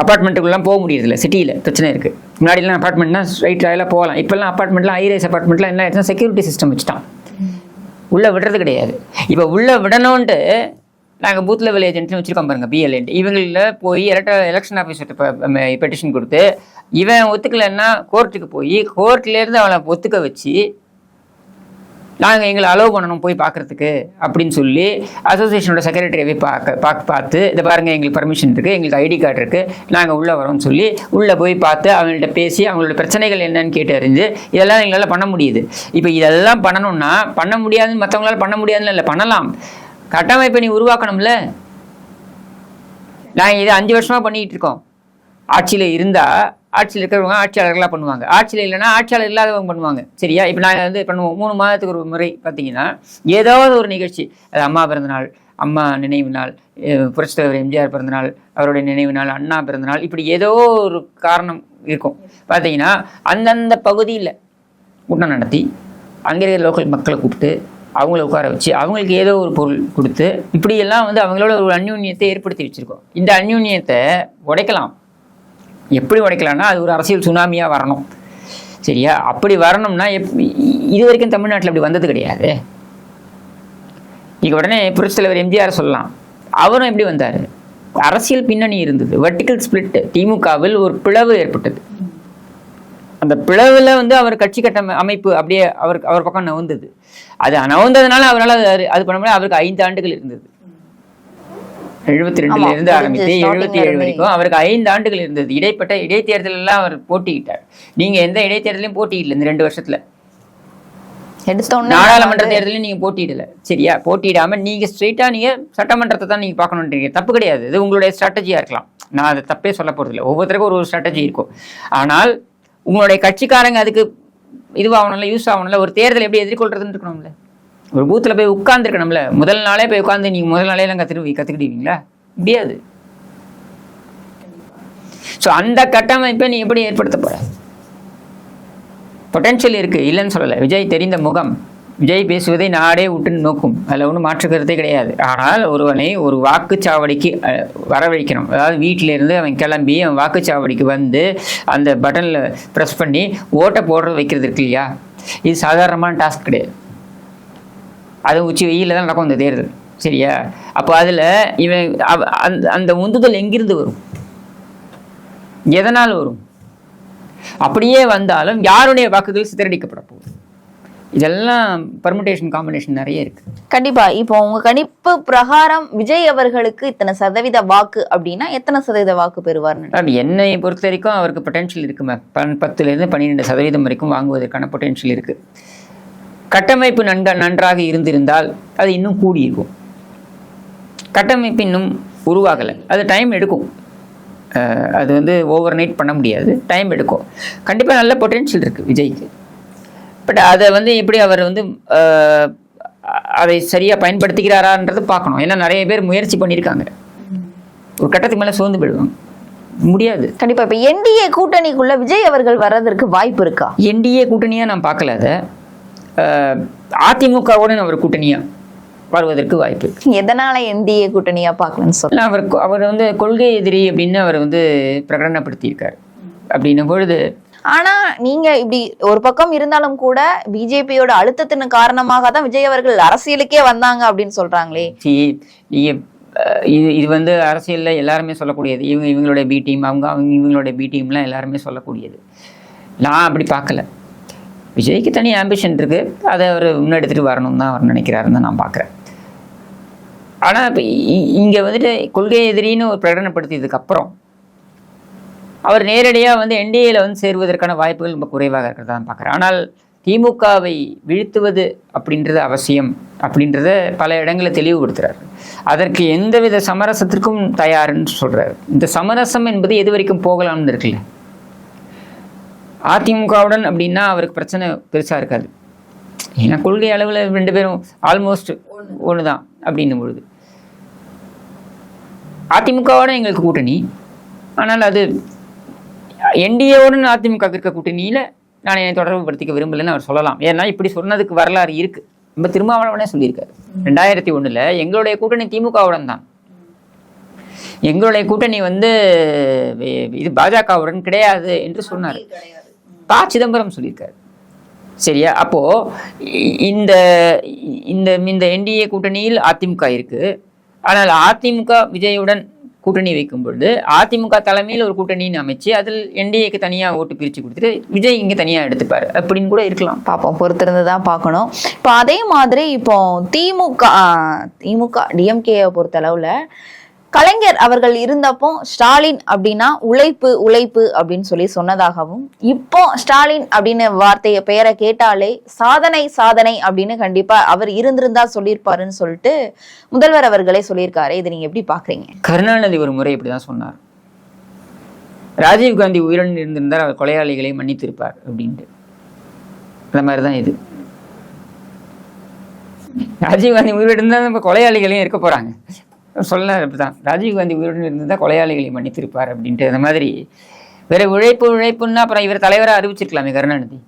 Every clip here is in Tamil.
அப்பார்ட்மெண்ட்டுக்குள்ளலாம் போக முடியறதில்ல. சிட்டியில் பிரச்சனை இருக்குது முன்னாடிலாம் அப்பார்ட்மெண்ட்னா ஸ்ட்ரைட் ராயெல்லாம் போகலாம். இப்போல்லாம் அப்பார்ட்மெண்ட்லாம் ஹைரைஸ் அப்பார்ட்மெண்ட்லாம் என்ன ஆயிடுச்சுன்னா செக்யூரிட்டி சிஸ்டம் வச்சுட்டான். உள்ளே விடுறது கிடையாது. இப்போ உள்ளே விடணுன்ட்டு நாங்கள் பூத் லெவல் ஏஜென்ட்னு வச்சுருக்கோம் பாருங்க பிஎல்ஏன்ட்டு இவங்களில் போய் எலக்ட எலெக்ஷன் ஆஃபீஸர்கிட்ட பெட்டிஷன் கொடுத்து இவன் ஒத்துக்கலைன்னா கோர்ட்டுக்கு போய் கோர்ட்லேருந்து அவனை ஒத்துக்க வச்சு நாங்கள் எங்களை அலோவ் பண்ணணும் போய் பார்க்குறதுக்கு அப்படின்னு சொல்லி அசோசியேஷனோட செக்ரட்டரியை போய் பார்க்க பார்க்க பார்த்து இதை பாருங்கள் எங்களுக்கு பர்மிஷன் இருக்குது எங்களுக்கு ஐடி கார்டு இருக்குது நாங்கள் உள்ளே வரோம்னு சொல்லி உள்ளே போய் பார்த்து அவங்கள்ட்ட பேசி அவங்களோட பிரச்சனைகள் என்னன்னு கேட்டு அறிஞ்சு இதெல்லாம் எங்களால் பண்ண முடியுது. இப்போ இதெல்லாம் பண்ணணும்னா பண்ண முடியாதுன்னு மற்றவங்களால பண்ண முடியாதுன்னு இல்லை பண்ணலாம். கட்டமைப்பை நீ உருவாக்கணும்ல. நாங்கள் இதை அஞ்சு வருஷமாக பண்ணிக்கிட்டு இருக்கோம். ஆட்சியில் இருந்தால் ஆட்சியில் இருக்கிறவங்க ஆட்சியாளர்களாக பண்ணுவாங்க. ஆட்சியில் இல்லைன்னா ஆட்சியாளர் இல்லாதவங்க பண்ணுவாங்க. சரியா? இப்போ நாங்கள் வந்து பண்ணுவோம் மூணு மாதத்துக்கு ஒரு முறை பார்த்தீங்கன்னா ஏதாவது ஒரு நிகழ்ச்சி அது அம்மா பிறந்தநாள் அம்மா நினைவு நாள் அஹ் தலைவர் எம்ஜிஆர் பிறந்தநாள் அவருடைய நினைவு நாள் அண்ணா பிறந்தநாள் இப்படி ஏதோ ஒரு காரணம் இருக்கும். பார்த்தீங்கன்னா அந்தந்த பகுதியில் கூட்டம் நடத்தி அங்கே இருக்கிற லோக்கல் மக்களை கூப்பிட்டு அவங்கள உட்கார வச்சு அவங்களுக்கு ஏதோ ஒரு பொருள் கொடுத்து இப்படியெல்லாம் வந்து அவங்களோட ஒரு அந்யூன்யத்தை ஏற்படுத்தி வச்சுருக்கோம். இந்த அந்யூன்யத்தை உடைக்கலாம். எப்படி உடைக்கலாம்னா அது ஒரு அரசியல் சுனாமியாக வரணும். சரியா? அப்படி வரணும்னா எப் இது வரைக்கும் தமிழ்நாட்டில் அப்படி வந்தது கிடையாது. இங்கே உடனே புரட்சித் தலைவர் எம்ஜிஆர் சொல்லலாம். அவரும் எப்படி வந்தார்? அரசியல் பின்னணி இருந்தது. வெர்டிக்கல் ஸ்பிளிட் திமுகவில் ஒரு பிளவு ஏற்பட்டது. அந்த பிளவில் வந்து அவர் கட்சி கட்ட அமைப்பு அப்படியே அவருக்கு அவர் பக்கம் நவுந்தது. அது நவுந்ததுனால அவரால் அது அது பண்ண முடியாது அவருக்கு ஐந்து ஆண்டுகள் இருந்தது. எழுபத்தி ரெண்டுல இருந்து ஆரம்பித்து எழுபத்தி ஏழு. வரைக்கும் அவருக்கு ஐந்து ஆண்டுகள் இருந்தது. இடைப்பட்ட இடைத்தேர்தல் எல்லாம் அவர் போட்டியிட்டார். நீங்க எந்த இடைத்தேர்தலையும் போட்டியிடல இந்த ரெண்டு வருஷத்துல. நாடாளுமன்ற தேர்தலையும் நீங்க போட்டியிடல. சரியா? போட்டியிடாம நீங்க ஸ்ட்ரெயிட்டா நீங்க சட்டமன்றத்தை தான் நீங்க பார்க்கணுன்றீங்க. தப்பு கிடையாது. இது உங்களுடைய ஸ்ட்ராட்டஜியா இருக்கலாம். நான் அதை தப்பே சொல்ல போறது இல்லை ஒவ்வொருத்தருக்கும் ஒரு ஒரு ஸ்ட்ராட்டஜி இருக்கும். ஆனால் உங்களுடைய கட்சிக்காரங்க அதுக்கு இதுவாகணும்ல யூஸ் ஆகணும்ல ஒரு தேர்தல் எப்படி எதிர்கொள்றதுன்னு இருக்கணும்ல? ஒரு பூத்தில் போய் உட்காந்துருக்கணும்ல முதல் நாளே போய் உட்காந்து நீங்கள் முதல் நாளே எல்லாம் கற்றுட்டு கற்றுக்கிட்டீங்களா முடியாது. ஸோ அந்த கட்டமைப்பை நீ எப்படி ஏற்படுத்த போகிற பொட்டென்ஷியல் இருக்குது இல்லைன்னு சொல்லலை. விஜய் தெரிந்த முகம். விஜய் பேசுவதை நாடே விட்டு நோக்கும். அதில் ஒன்றும் மாற்றுக்கிறதே கிடையாது. ஆனால் ஒருவனை ஒரு வாக்குச்சாவடிக்கு வரவழைக்கணும். அதாவது வீட்டிலேருந்து அவன் கிளம்பி அவன் வாக்குச்சாவடிக்கு வந்து அந்த பட்டனில் ப்ரெஸ் பண்ணி ஓட்டை போடுறது வைக்கிறது இருக்கு இல்லையா? இது சாதாரணமான டாஸ்க் கிடையாது. அது உச்சி வெயிலில் தான் நடக்கும் இந்த தேர்தல். சரியா? அப்போ அதில் இவன் அந்த அந்த உந்துதல் எங்கிருந்து வரும்? எதனால் வரும்? அப்படியே வந்தாலும் யாருடைய வாக்குகள் சிதறடிக்கப்பட போகுது? இதெல்லாம் பர்முடேஷன் காம்பினேஷன் நிறைய இருக்கு. கண்டிப்பா. இப்போ உங்க கணிப்பு பிரகாரம் விஜய் அவர்களுக்கு இத்தனை சதவீத வாக்கு அப்படின்னா எத்தனை சதவீத வாக்கு பெறுவார்னு என்னை பொறுத்த வரைக்கும் அவருக்கு பொட்டென்ஷியல் இருக்குமே? பன் பத்துலேருந்து பன்னிரெண்டு சதவீதம் வரைக்கும் வாங்குவதற்கான பொட்டென்ஷியல் இருக்கு. கட்டமைப்பு நன்க நன்றாக இருந்திருந்தால் அது இன்னும் கூடியிருக்கும். கட்டமைப்பு இன்னும் உருவாகலை. அது டைம் எடுக்கும். அது வந்து ஓவர் நைட் பண்ண முடியாது. டைம் எடுக்கும். கண்டிப்பாக நல்ல பொட்டென்ஷியல் இருக்குது விஜய்க்கு. பட் அதை வந்து எப்படி அவர் வந்து அதை சரியாக பயன்படுத்திக்கிறாரான்றது பார்க்கணும். ஏன்னா நிறைய பேர் முயற்சி பண்ணியிருக்காங்க. ஒரு கட்டத்துக்கு மேலே சோர்ந்து போயிடுவாங்க. முடியாது. கண்டிப்பா. இப்ப என்டிஏ கூட்டணிக்குள்ள விஜய் அவர்கள் வர்றதற்கு வாய்ப்பு இருக்கா? என்டிஏ கூட்டணியாக நான் பார்க்கல அதை. அஹ், அதிமுகவோட அவர் கூட்டணியாக வருவதற்கு வாய்ப்பு இருக்கு. எதனால என்டிஏ கூட்டணியா பார்க்கலன்னு சொல்ல அவர் அவர் வந்து கொள்கை எதிரி அப்படின்னு அவர் வந்து பிரகடனப்படுத்தியிருக்கார். அப்படின்னும் பொழுது ஆனா நீங்க இப்படி ஒரு பக்கம் இருந்தாலும் கூட பிஜேபியோட அழுத்தத்தின் காரணமாக தான் விஜய் அவர்கள் அரசியலுக்கே வந்தாங்க அப்படின்னு சொல்றாங்களே. இது இது வந்து அரசியலில் எல்லாருமே சொல்லக்கூடியது. இவங்க இவங்களுடைய பி டீம் அவங்க அவங்க இவங்களுடைய பி டீம்லாம் எல்லாருமே சொல்லக்கூடியது. நான் அப்படி பார்க்கல. விஜய்க்கு தனி ஆம்பிஷன் இருக்குது அதை அவர் முன்னெடுத்துட்டு வரணும் தான் அவர் நினைக்கிறாருன்னு தான் நான் பார்க்குறேன். ஆனால் இப்போ இங்கே வந்துட்டு கொள்கை எதிரின்னு ஒரு பிரகடனப்படுத்தியதுக்கு அப்புறம் அவர் நேரடியாக வந்து என்டிஏல வந்து சேருவதற்கான வாய்ப்புகள் ரொம்ப குறைவாக இருக்கிறதா பார்க்குறேன். ஆனால் திமுகவை வீழ்த்துவது அப்படின்றது அவசியம் அப்படின்றத பல இடங்களில் தெளிவுபடுத்துகிறார் அதற்கு எந்தவித சமரசத்திற்கும் தயாருன்னு சொல்கிறார் இந்த சமரசம் என்பது எது வரைக்கும் போகலாம்னு இருக்குல்ல? அதிமுகவுடன் அப்படின்னா அவருக்கு பிரச்சனை பெருசாக இருக்காது. ஏன்னா கொள்கை அளவில் ரெண்டு பேரும் ஆல்மோஸ்ட் ஒன்று தான் அப்படின்னும் பொழுது. அதிமுகவோட எங்களுக்கு கூட்டணி. ஆனால் அது என்டிஏவுடன் அதிமுக இருக்க கூட்டணியில் நான் என்னை தொடர்பு படுத்திக்க விரும்பலைன்னு அவர் சொல்லலாம். ஏன்னா இப்படி சொன்னதுக்கு வரலாறு இருக்கு. நம்ம திருமாவளவனே சொல்லியிருக்காரு. ரெண்டாயிரத்தி ஒண்ணுல எங்களுடைய கூட்டணி திமுகவுடன் தான். எங்களுடைய கூட்டணி வந்து இது பாஜகவுடன் கிடையாது என்று சொன்னார். ப சிதம்பரம் சொல்லியிருக்காரு. சரியா? அப்போ இந்த இந்த இந்த என்டிஏ கூட்டணியில் அதிமுக இருக்கு. ஆனால் அதிமுக விஜயுடன் கூட்டணி வைக்கும் பொழுது அதிமுக தலைமையில் ஒரு கூட்டணின்னு அமைச்சு அதில் என்டிஏக்கு தனியாக ஓட்டு பிரித்து கொடுத்துட்டு விஜய் இங்கே தனியாக எடுத்துப்பார். அப்படின்னு கூட இருக்கலாம். பார்ப்போம் பொறுத்திருந்து தான் பார்க்கணும். இப்போ அதே மாதிரி இப்போ திமுக திமுக திமுக பொறுத்த அளவில் கலைஞர் அவர்கள் இருந்தப்போ ஸ்டாலின் அப்படின்னா உழைப்பு உழைப்பு அப்படின்னு சொல்லி சொன்னதாகவும் இப்போ ஸ்டாலின் அப்படின்னு வார்த்தையை பெயரை கேட்டாலே சாதனை சாதனை அப்படின்னு கண்டிப்பா அவர் இருந்திருந்தா சொல்லியிருப்பாருன்னு சொல்லிட்டு முதல்வர் அவர்களே சொல்லியிருக்காரு. இதை நீங்க எப்படி பாக்குறீங்க? கருணாநிதி ஒரு முறை இப்படிதான் சொன்னார். ராஜீவ்காந்தி உயிரிழந்து இருந்திருந்தார் அவர் கொலையாளிகளை மன்னித்திருப்பார் அப்படின்ட்டு. அந்த மாதிரி தான் இது ராஜீவ்காந்தி உயிரிழந்தால் நம்ம கொலையாளிகளையும் இருக்க போகிறாங்க சொல்ல அப்படிதான் ராஜீவ்காந்தி உயிருடன் இருந்திருந்தால் கொலையாளிகளை மன்னித்திருப்பார் அப்படின்ட்டு. அந்த மாதிரி வேற உழைப்பு உழைப்புன்னா அப்புறம் இவர் தலைவராக அறிவிச்சிருக்கலாமே கருணாநிதி.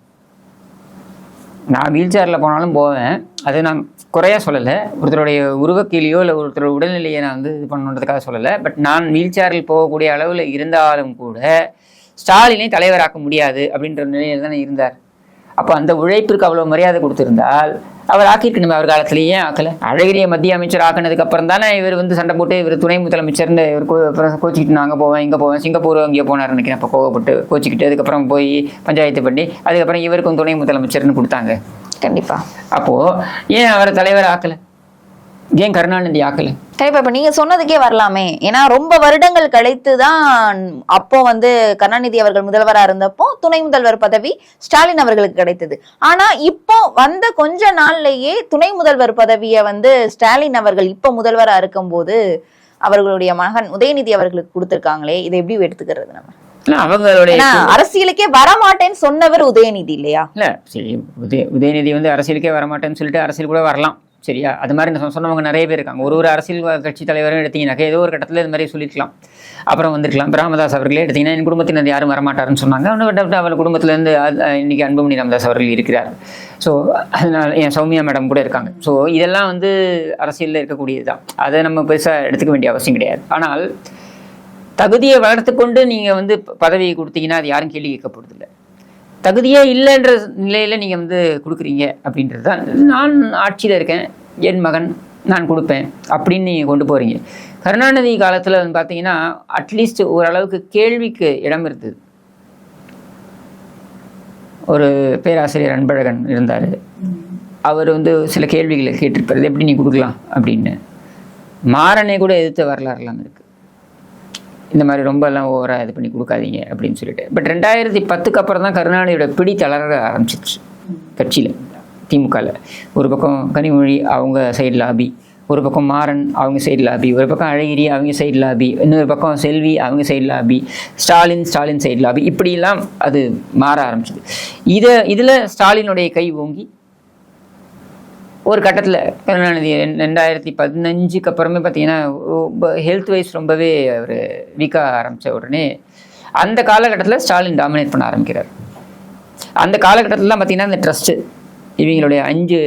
நான் வீல் சேரில் போனாலும் போவேன். அது நான் குறையாக சொல்லலை. ஒருத்தருடைய உருவக்கீழியோ இல்லை ஒருத்தரோட உடல்நிலையை நான் வந்து இது பண்ணுன்றதுக்காக சொல்லலை. பட் நான் வீல் சேரில் போகக்கூடிய அளவில் இருந்தாலும் கூட ஸ்டாலினை தலைவராக்க முடியாது அப்படின்ற நிலையில் தானே இருந்தார். அப்போ அந்த உழைப்பிற்கு அவ்வளோ மரியாதை கொடுத்துருந்தால் அவர் ஆக்கியிருக்கணுமே அவர் காலத்துல ஏன் ஆக்கலை. அழகிரிய மத்திய அமைச்சர் ஆக்கினதுக்கு அப்புறம் தானே இவர் வந்து சண்டை போட்டு இவர் துணை முதலமைச்சர்னு இவர் கோச்சிக்கிட்டு நான் அங்கே போவேன் இங்கே போவேன் சிங்கப்பூர் அங்கே போனார் நினைக்கிறேன். அப்போ கோவப்பட்டு கோச்சிக்கிட்டு அதுக்கப்புறம் போய் பஞ்சாயத்து பண்ணி அதுக்கப்புறம் இவருக்கும் துணை முதலமைச்சர்னு கொடுத்தாங்க. கண்டிப்பா. அப்போது ஏன் அவரை தலைவர் ஆக்கலை? ஏன் கருணாநிதி ஆக்கலை கண்டிப்பா இப்ப நீங்க சொன்னதுக்கே வரலாமே. ஏன்னா ரொம்ப வருடங்கள் கழித்து தான் அப்போ வந்து கருணாநிதி அவர்கள் முதல்வரா இருந்தப்போ துணை முதல்வர் பதவி ஸ்டாலின் அவர்களுக்கு கிடைத்தது. ஆனா இப்போ வந்த கொஞ்ச நாள்லயே துணை முதல்வர் பதவியை வந்து ஸ்டாலின் அவர்கள் இப்போ முதல்வரா இருக்கும்போது அவர்களுடைய மகன் உதயநிதி அவர்களுக்கு கொடுத்திருக்காங்களே. இதை எப்படி எடுத்துக்கிறது நம்ம? அவங்களுடைய அரசியலுக்கே வரமாட்டேன்னு சொன்னவர் உதயநிதி இல்லையா? இல்லை உதயநிதி வந்து அரசியலுக்கே வரமாட்டேன்னு சொல்லிட்டு அரசியல் கூட வரலாம். சரியா? அது மாதிரி நான் சொன்னவங்க நிறைய பேர் இருக்காங்க. ஒரு ஒரு அரசியல் கட்சி தலைவரும் எடுத்தீங்கன்னாக்கா ஏதோ ஒரு கட்டத்தில் இது மாதிரி சொல்லியிருக்கலாம். அப்புறம் வந்திருக்கலாம். ராமதாஸ் அவர்களே எடுத்தீங்கன்னா என் குடும்பத்தினர் யாரும் வரமாட்டாருன்னு சொன்னாங்க. அவனு அவள் குடும்பத்திலேருந்து இன்னைக்கு அன்புமணி ராமதாஸ் அவர்கள் இருக்கிறார். ஸோ அதனால் என் சௌமியா மேடம் கூட இருக்காங்க. ஸோ இதெல்லாம் வந்து அரசியலில் இருக்கக்கூடியது தான். அதை நம்ம பெருசாக எடுத்துக்க வேண்டிய அவசியம் கிடையாது. ஆனால் தகுதியை வளர்த்து கொண்டு நீங்கள் வந்து பதவியை கொடுத்தீங்கன்னா அது யாரும் கேள்வி கேட்கப்படுறதில்லை தகுதியே இல்லைன்ற நிலையில் நீங்கள் வந்து கொடுக்குறீங்க அப்படின்றது தான் நான் ஆட்சியில் இருக்கேன். என் மகன் நான் கொடுப்பேன் அப்படின்னு நீங்கள் கொண்டு போகிறீங்க கருணாநிதி காலத்தில் வந்து பார்த்தீங்கன்னா அட்லீஸ்ட் ஓரளவுக்கு கேள்விக்கு இடம் இருந்தது. ஒரு பேராசிரியர் அன்பழகன் இருந்தார். அவர் வந்து சில கேள்விகளை கேட்டிருப்பார். எப்படி நீ கொடுக்கலாம் அப்படின்னு. மாறனை கூட எதிர்த்த வரலாறுலாம் இருக்குது இந்த மாதிரி ரொம்ப எல்லாம் ஓவராக இது பண்ணி கொடுக்காதீங்க அப்படின்னு சொல்லிட்டு. பட் ரெண்டாயிரத்தி பத்துக்கு அப்புறம் தான் கருணாநிதியோட பிடி தளர ஆரம்பிச்சிச்சு கட்சியில் திமுகவில் ஒரு பக்கம் கனிமொழி அவங்க சைடு லாபி ஒரு பக்கம் மாறன் அவங்க சைடு லாபி ஒரு பக்கம் அழகிரி அவங்க சைடு லாபி இன்னொரு பக்கம் செல்வி அவங்க side lobby Stalin Stalin side lobby இப்படிலாம் அது மாற ஆரம்பிச்சிது. இதை இதில் ஸ்டாலினுடைய கை ஓங்கி ஒரு கட்டத்தில் கருணாநிதி ரெண்டாயிரத்தி பதினஞ்சுக்கு அப்புறமே பார்த்தீங்கன்னா ஹெல்த் வைஸ் ரொம்பவே அவர் வீக்காக ஆரம்பித்த உடனே அந்த காலகட்டத்தில் ஸ்டாலின் டாமினேட் பண்ண ஆரம்பிக்கிறார். அந்த காலகட்டத்தில் பார்த்தீங்கன்னா இந்த ட்ரஸ்ட்டு இவங்களுடைய அஞ்சு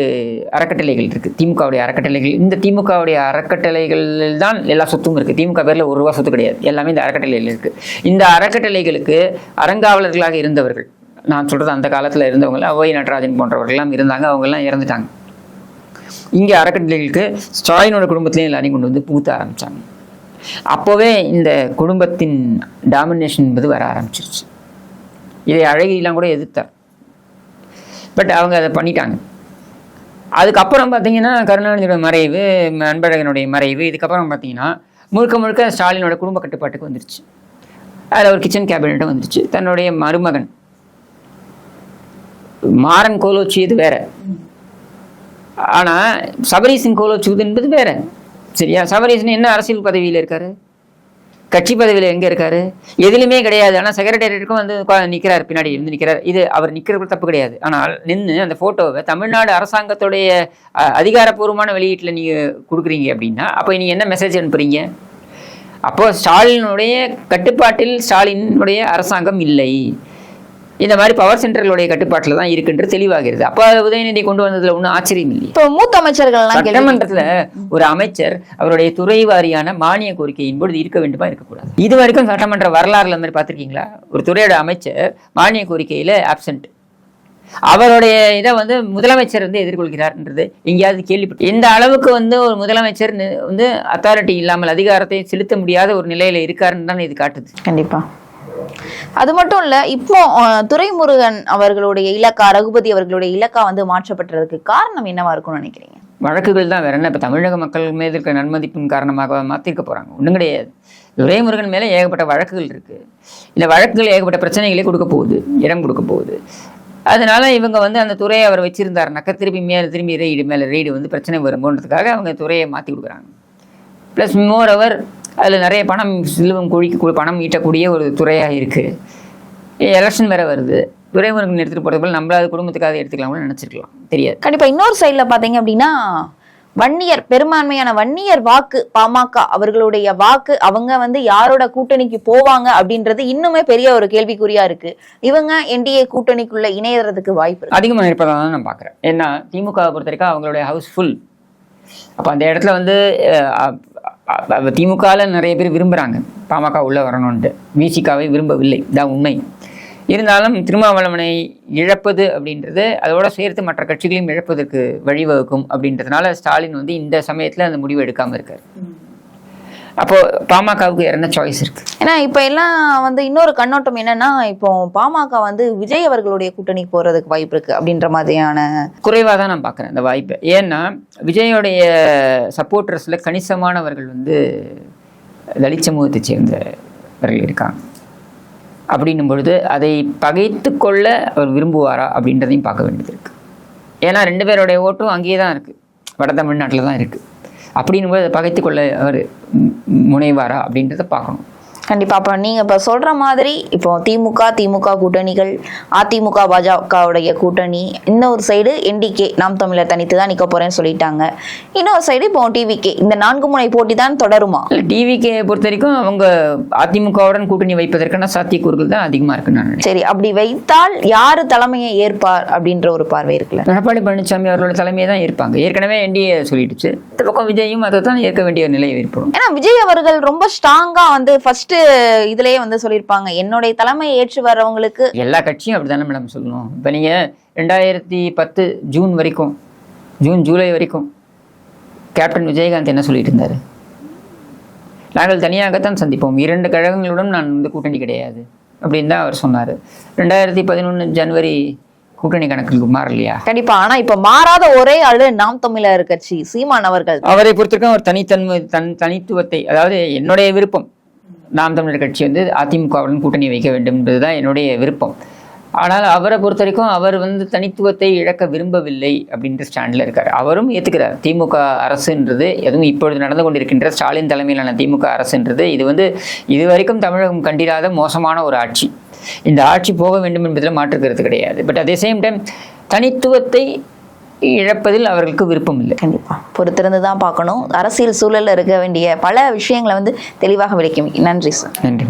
அறக்கட்டளைகள் இருக்குது திமுகவுடைய அறக்கட்டளைகள். இந்த திமுகவுடைய அறக்கட்டளைகளில் தான் எல்லா சொத்தும் இருக்குது திமுக பேரில் ஒரு ரூபா சொத்து கிடையாது. எல்லாமே இந்த அறக்கட்டளையில் இருக்குது இந்த அறக்கட்டளைகளுக்கு அறங்காவலர்களாக இருந்தவர்கள் நான் சொல்கிறது அந்த காலத்தில் இருந்தவங்க ஒய் நடராஜன் போன்றவர்கள்லாம் இருந்தாங்க. அவங்கெல்லாம் இறந்துட்டாங்க. இங்கே அறக்கட்டளைகளுக்கு ஸ்டாலினோட குடும்பத்திலையும் எல்லாரையும் கொண்டு வந்து பூத்த ஆரம்பித்தாங்க அப்போவே இந்த குடும்பத்தின் டாமினேஷன் என்பது வர ஆரம்பிச்சிருச்சு. இதை அழகிலாம் கூட எதிர்த்தார். பட் அவங்க அதை பண்ணிட்டாங்க. அதுக்கப்புறம் பார்த்தீங்கன்னா கருணாநிதியோட மறைவு அன்பழகனுடைய மறைவு இதுக்கப்புறம் பார்த்தீங்கன்னா முழுக்க முழுக்க ஸ்டாலினோட குடும்ப கட்டுப்பாட்டுக்கு வந்துருச்சு. அதில் ஒரு கிச்சன் கேபினட்டும் வந்துருச்சு. தன்னுடைய மருமகன் மாறன் கோலோச்சி இது வேறு. ஆனால் சபரீசன் கோலோச்சுவது என்பது வேற. சரியா? சபரீசன் என்ன அரசியல் பதவியில் இருக்காரு? கட்சி பதவியில் எங்கே இருக்காரு? எதுலையுமே கிடையாது. ஆனால் செக்ரட்டேரியட்டுக்கும் வந்து நிற்கிறார் பின்னாடி இருந்து நிற்கிறார் இது அவர் நிற்கிறது தப்பு கிடையாது. ஆனால் நின்று அந்த ஃபோட்டோவை தமிழ்நாடு அரசாங்கத்துடைய அதிகாரப்பூர்வமான வெளியீட்டில் நீங்கள் கொடுக்குறீங்க அப்படின்னா அப்போ நீங்கள் என்ன மெசேஜ் அனுப்புறீங்க? அப்போது ஸ்டாலினுடைய கட்டுப்பாட்டில் ஸ்டாலினுடைய அரசாங்கம் இல்லை. இந்த மாதிரி பவர் சென்டர்களுடைய கட்டுப்பாட்டில் தான் இருக்குன்றது தெளிவாகிறது. அப்போ உதயநிதி கொண்டு வந்ததுல ஒன்றும் ஆச்சரியம் இல்லையே. இப்போ மூத்த அமைச்சர்கள்லாம் கேள்வி சட்டமன்றத்துல ஒரு அமைச்சர் அவருடைய துறை வாரியான மானிய கோரிக்கையின் பொழுது இருக்க வேண்டுமா இருக்கக்கூடாது. இது வரைக்கும் சட்டமன்ற வரலாறுல மாதிரி பார்த்திருக்கீங்களா? ஒரு துறையோட அமைச்சர் மானிய கோரிக்கையில ஆப்சென்ட் அவருடைய இதை வந்து முதலமைச்சர் வந்து எதிர்கொள்கிறார்ன்றது எங்கேயாவது கேள்விப்பட்டு. இந்த அளவுக்கு வந்து ஒரு முதலமைச்சர் வந்து அத்தாரிட்டி இல்லாமல் அதிகாரத்தை செலுத்த முடியாத ஒரு நிலையில இருக்காருன்னு தான் இது காட்டுது. கண்டிப்பா. அது மட்டும் இல்ல இப்போ துரைமுருகன் அவர்களுடைய இலக்கா ரகுபதி அவர்களுடைய இலக்கா வந்து மாற்றப்பட்டதுக்கு காரணம் என்னவா இருக்கும்னு நினைக்கிறீங்க? வழக்குகள் தான் வேற என்ன இப்போ தமிழக மக்கள் மீது இருக்கிற நன்மதிப்பின் காரணமாக மாற்றிருக்க போகிறாங்க ஒன்றும் கிடையாது. துரைமுருகன் மேலே ஏகப்பட்ட வழக்குகள் இருக்குது இந்த வழக்குகள் ஏகப்பட்ட பிரச்சனைகளே கொடுக்க போகுது. இடம் கொடுக்க போகுது. அதனால இவங்க வந்து அந்த துறையை அவர் வச்சிருந்தாருனாக்கா திருப்பி மேலே திரும்பி ரெய்டு மேலே ரெய்டு வந்து பிரச்சனை வரும்போன்றதுக்காக அவங்க துறையை மாற்றி கொடுக்குறாங்க. ப்ளஸ் மோர் அவர் அதில் நிறைய பணம் செல்வம் குழிக்க பணம் ஈட்டக்கூடிய ஒரு துறையாக இருக்குது எலெக்ஷன் வேற வருது. துரைமுருகன் எடுத்துகிட்டு போகிறது போல நம்மளாவது குடும்பத்துக்காக எடுத்துக்கலாம் கூட நினச்சிருக்கலாம். தெரியாது. கண்டிப்பா இன்னொரு சைடுல பாத்தீங்க அப்படின்னா வன்னியர் பெரும்பான்மையான வன்னியர் வாக்கு பாமக அவர்களுடைய வாக்கு அவங்க வந்து யாரோட கூட்டணிக்கு போவாங்க அப்படின்றது இன்னுமே பெரிய ஒரு கேள்விக்குறியா இருக்கு. இவங்க என்டிஏ கூட்டணிக்குள்ள இணையறதுக்கு வாய்ப்பு அதிகமாக இருப்பதாக தான் நான் பார்க்குறேன் ஏன்னா திமுகவை பொறுத்த வரைக்கும் அவங்களுடைய ஹவுஸ் ஃபுல் அப்போ அந்த இடத்துல வந்து திமுகவில் நிறைய பேர் விரும்புகிறாங்க பாமக உள்ளே வரணும்ன்ட்டு. விசிகாவை விரும்பவில்லை. இதான் உண்மை. இருந்தாலும் திருமாவளவனை இழப்பது அப்படின்றது அதோட சேர்த்து மற்ற கட்சிகளையும் இழப்பதற்கு வழிவகுக்கும் அப்படின்றதுனால ஸ்டாலின் வந்து இந்த சமயத்தில் அந்த முடிவு எடுக்காமல் இருக்கார். அப்போ பாமகவுக்கு என்ன சாய்ஸ் இருக்கு? ஏன்னா இப்ப எல்லாம் வந்து இன்னொரு கண்ணோட்டம் என்னன்னா இப்போ பாமக வந்து விஜய் அவர்களுடைய கூட்டணிக்கு போறதுக்கு வாய்ப்பு இருக்கு அப்படின்ற மாதிரியான குறைவாக தான் நான் பார்க்குறேன் இந்த வாய்ப்பை. ஏன்னா விஜயோடைய சப்போர்ட்டர்ஸில் கணிசமானவர்கள் வந்து தலித் சமூகத்தை சேர்ந்தவர்கள் இருக்காங்க. அப்படின்னும் பொழுது அதை பகைத்து கொள்ள அவர் விரும்புவாரா அப்படின்றதையும் பார்க்க வேண்டியது இருக்கு. ஏன்னா ரெண்டு பேருடைய ஓட்டும் அங்கேயே தான் இருக்குது வட தமிழ்நாட்டில் தான் இருக்குது அப்படின்னு போது அதை பகைத்து கொள்ள அவர் முனைவாரா அப்படின்றத பார்க்கணும். கண்டிப்பா. அப்ப நீங்க இப்ப சொல்ற மாதிரி இப்போ திமுக திமுக கூட்டணிகள் அதிமுக பாஜகவுடைய கூட்டணி இன்னொரு சைடு என்டிகே நாம் தமிழர் தனித்து தான் நிக்க போறேன்னு சொல்லிட்டாங்க. இன்னொரு சைடு இப்போ டிவிகே இந்த நான்கு முனை போட்டி தான் தொடருமா? இல்லை டிவிகே பொறுத்த வரைக்கும் அவங்க அதிமுகவுடன் கூட்டணி வைப்பதற்கான சாத்தியக்கூறுகள் தான் அதிகமாக இருக்குன்னு நான் சரி அப்படி வைத்தால் யாரு தலைமையை ஏற்பார் அப்படின்ற ஒரு பார்வை இருக்குல்ல? எடப்பாடி பழனிசாமி அவர்களோட தலைமையை தான் இருப்பாங்க ஏற்கனவே என்டிஏ சொல்லிடுச்சு. இந்த பக்கம் விஜயும் அதை தான் ஏற்க வேண்டிய நிலை ஏற்படும். ஏன்னா விஜய் அவர்கள் ரொம்ப ஸ்ட்ராங்கா வந்து ஃபர்ஸ்ட் இதுலயே வந்து சொல்லியிருப்பாங்க என்னுடைய தலைமையை ஏற்று வர்றவங்களுக்கு எல்லா கட்சியும் அப்படி தானே மேடம் சொல்லணும். இப்போ நீங்கள் ரெண்டாயிரத்தி பத்து ஜூன் வரைக்கும் ஜூன் ஜூலை வரைக்கும் கேப்டன் விஜயகாந்த் என்ன சொல்லிட்டு இருந்தார்? நாங்கள் தனியாகத்தான் சந்திப்போம். இரண்டு கழகங்களுடன் நான் வந்து கூட்டணி கிடையாது அப்படின்னு தான் அவர் சொன்னார். ரெண்டாயிரத்தி பதினொன்று ஜனவரி கூட்டணி கணக்குக்கு மாறலையா? கண்டிப்பா. ஆனா இப்ப மாறாத ஒரே ஆளு நாம் தமிழர் கட்சி சீமான் அவர்கள். அவரை பொறுத்திருக்கும் ஒரு தனித்தன்மை தன் தனித்துவத்தை அதாவது என்னுடைய விருப்பம் நாம் தமிழர் கட்சி வந்து அதிமுகவுடன் கூட்டணி வைக்க வேண்டும் என்பது தான் என்னுடைய விருப்பம். ஆனால் அவரை பொறுத்த வரைக்கும் அவர் வந்து தனித்துவத்தை இழக்க விரும்பவில்லை அப்படின்ற ஸ்டாண்டில் இருக்கார். அவரும் ஏற்றுக்கிறார் திமுக அரசுன்றது எதுவும் இப்பொழுது நடந்து கொண்டிருக்கின்ற ஸ்டாலின் தலைமையிலான திமுக அரசுன்றது இது வந்து இதுவரைக்கும் தமிழகம் கண்டிராத மோசமான ஒரு ஆட்சி. இந்த ஆட்சி போக வேண்டும் என்பதில் மாற்றுக்கிறது கிடையாது. பட் அதே சேம் டைம் தனித்துவத்தை இழப்பதில் அவர்களுக்கு விருப்பம் இல்லை கண்டிப்பா. பொறுத்திருந்து தான் பார்க்கணும். அரசியல் சூழல்ல இருக்க வேண்டிய பல விஷயங்களை வந்து தெளிவாக விளக்கி நன்றி சார். நன்றி